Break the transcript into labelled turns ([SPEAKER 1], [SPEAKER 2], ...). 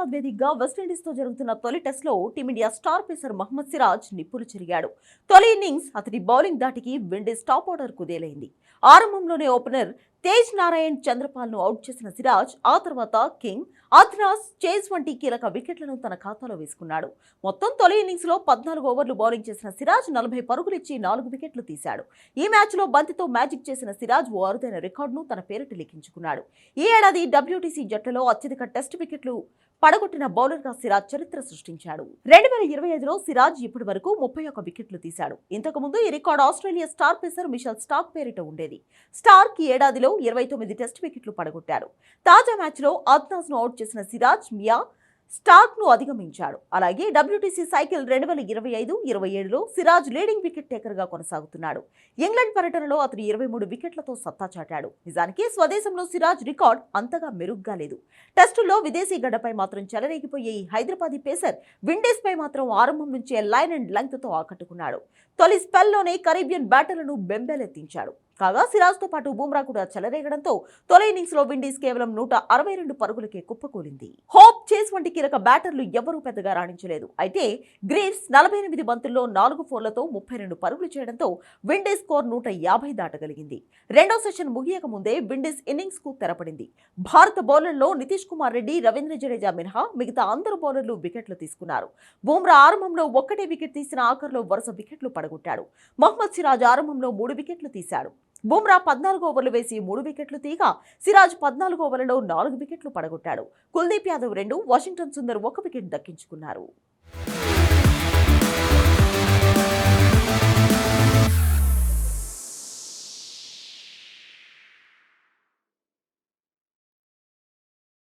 [SPEAKER 1] హైదరాబాద్ వేదికగా వెస్టిండీస్తో జరుగుతున్న తొలి టెస్ట్లో team India star pacer Mohammed Siraj నిప్పులు చెరిగాడు. తొలి ఇన్నింగ్స్ అతడి బౌలింగ్ దాటికి విండీస్ టాప్ ఆర్డర్ కుదేలైంది ఆరంభంలోనే ఓపెనర్ తేజ్ నారాయణ్ చంద్రపాల్ను అవుట్ చేసిన సిరాజ్ ఆ తర్వాత కింగ్ అథ్రాస్ చేజ్ వంటి కీలక వికెట్లను తన ఖాతాలో వేసుకున్నాడు. మొత్తం తొలి ఇన్నింగ్స్లో పద్నాలుగు ఓవర్లు బౌలింగ్ చేసిన సిరాజ్ నలభై పరుగులిచ్చి నాలుగు వికెట్లు తీశాడు. ఈ మ్యాచ్లో బంతితో మ్యాజిక్ చేసిన సిరాజ్ ఓ అరుదైన రికార్డును తన పేరిట లిఖించుకున్నాడు. ఈ ఏడాది డబ్ల్యూటీసీ జట్లలో అత్యధిక టెస్ట్ వికెట్లు పడగొట్టిన బౌలర్గా సిరాజ్ చరిత్ర సృష్టించాడు. రెండు వేల ఇరవై ఐదులో సిరాజ్ ఇప్పటి వరకు ముప్పై ఒక్క వికెట్లు తీశాడు. ఇంతకుముందు ఈ record Australia star pacer Mitchell Starc పేరిట ఉండేది. స్టార్క్ ఈ ఏడాదిలో ఇరవై తొమ్మిది టెస్ట్ వికెట్లు పడగొట్టాడు తాజా మ్యాచ్లో అద్నాస్ను అవుట్ చేసిన సిరాజ్ మియా స్టార్క్ను అధిగమించాడు. అలాగే డబ్ల్యూటీసీ సైకిల్ రెండు వేల ఇరవై ఐదు ఇరవై ఏడులో సిరాజ్ లీడింగ్ వికెట్ టేకర్గా కొనసాగుతున్నాడు. ఇంగ్లాండ్ పర్యటనలో అతను ఇరవై మూడు వికెట్లతో సత్తా చాటాడు. నిజానికి స్వదేశంలో సిరాజ్ రికార్డ్ అంతగా మెరుగ్గా లేదు. టెస్టుల్లో విదేశీ గడ్డపై మాత్రం చెలరేగిపోయే ఈ హైదరాబాదీ పేసర్ విండీస్పై మాత్రం ఆరంభం నుంచే లైన్ అండ్ లెంగ్త్తో ఆకట్టుకున్నాడు. తొలి స్పెల్లోనే కరీబియన్ బ్యాటర్లను బెంబేలెత్తించాడు. కాగా సిరాజ్తో పాటు బుమ్రా కూడా చెలరేగడంతో తొలి ఇన్నింగ్స్లో విండీస్ కేవలం నూట అరవై రెండు పరుగులకే కుప్పకూలింది. హోప్ చేస్ వంటి కీలక బ్యాటర్లు ఎవరూ పెద్దగా రాణించలేదు. అయితే గ్రీవ్స్ నలభై ఎనిమిది బంతుల్లో నాలుగు ఫోర్లతో ముప్పై రెండు పరుగులు చేయడంతో విండీస్ స్కోర్ నూట యాభై దాటగలిగింది. రెండో సెషన్ ముగియక ముందే విండీస్ ఇన్నింగ్స్కు తెరపడింది. భారత బౌలర్లో నితీష్ కుమార్ రెడ్డి రవీంద్ర జడేజా మినహా మిగతా అందరు బౌలర్లు వికెట్లు తీసుకున్నారు. బుమ్రా ఆరంభంలో ఒక్కటే వికెట్ తీసిన ఆఖర్లో వరుస వికెట్లు పడగొట్టాడు. మహ్మద్ సిరాజ్ ఆరంభంలో మూడు వికెట్లు తీశాడు. బుమ్రా పద్నాలుగు ఓవర్లు వేసి మూడు వికెట్లు తీగా సిరాజ్ పద్నాలుగు ఓవర్లలో నాలుగు వికెట్లు పడగొట్టాడు. కుల్దీప్ యాదవ్ రెండు వాషింగ్టన్ సుందర్ ఒక వికెట్ దక్కించుకున్నారు.